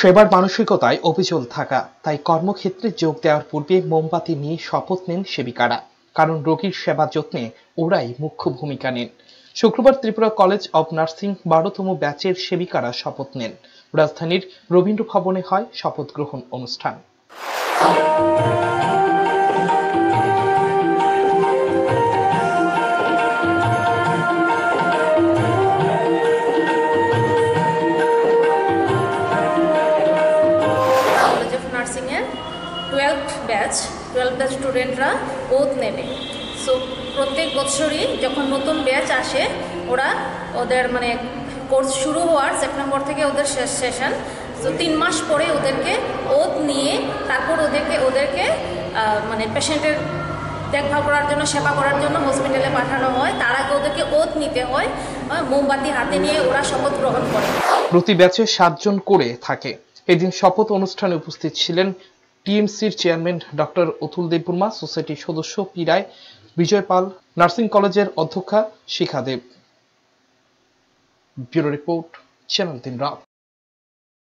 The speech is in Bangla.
সেবার মানসিকতায় অবিচল থাকা, তাই কর্মক্ষেত্রে যোগ দেওয়ার পূর্বে মোমবাতি নিয়ে শপথ নেন সেবিকারা। কারণ রোগীর সেবা যত্নে ওরাই মুখ্য ভূমিকা নেন। শুক্রবার ত্রিপুরা কলেজ অব নার্সিং বারোতম ব্যাচের সেবিকারা শপথ নেন। রাজধানীর রবীন্দ্র ভবনে হয় শপথ গ্রহণ অনুষ্ঠান। টুয়েলভ ব্যাচ টুয়েলভ ব্যাচ স্টুডেন্টরা ওত নেবে। সো প্রত্যেক বছরই যখন নতুন ব্যাচ আসে, ওরা ওদের মানে কোর্স শুরু হওয়ার সেপ্টেম্বর থেকে ওদের শেষ সেশন তো তিন মাস পরে ওদেরকে ওত নিয়ে তারপর ওদেরকে ওদেরকে মানে পেশেন্টের দেখভাল করার জন্য, সেবা করার জন্য হসপিটালে পাঠানো হয়। তার আগে ওদেরকে ওত নিতে হয়। মোমবাতি হাতে নিয়ে ওরা শপথ গ্রহণ করে। প্রতি ব্যাচে সাতজন করে থাকে। এদিন শপথ অনুষ্ঠানে উপস্থিত ছিলেন টিএমসির চেয়ারম্যান ডক্টর অতুল দেববর্মা, সোসাইটির সদস্য পীরায় বিজয় পাল, নার্সিং কলেজের অধ্যক্ষা Shikha Deb. Bureau report, channel তিন রাত।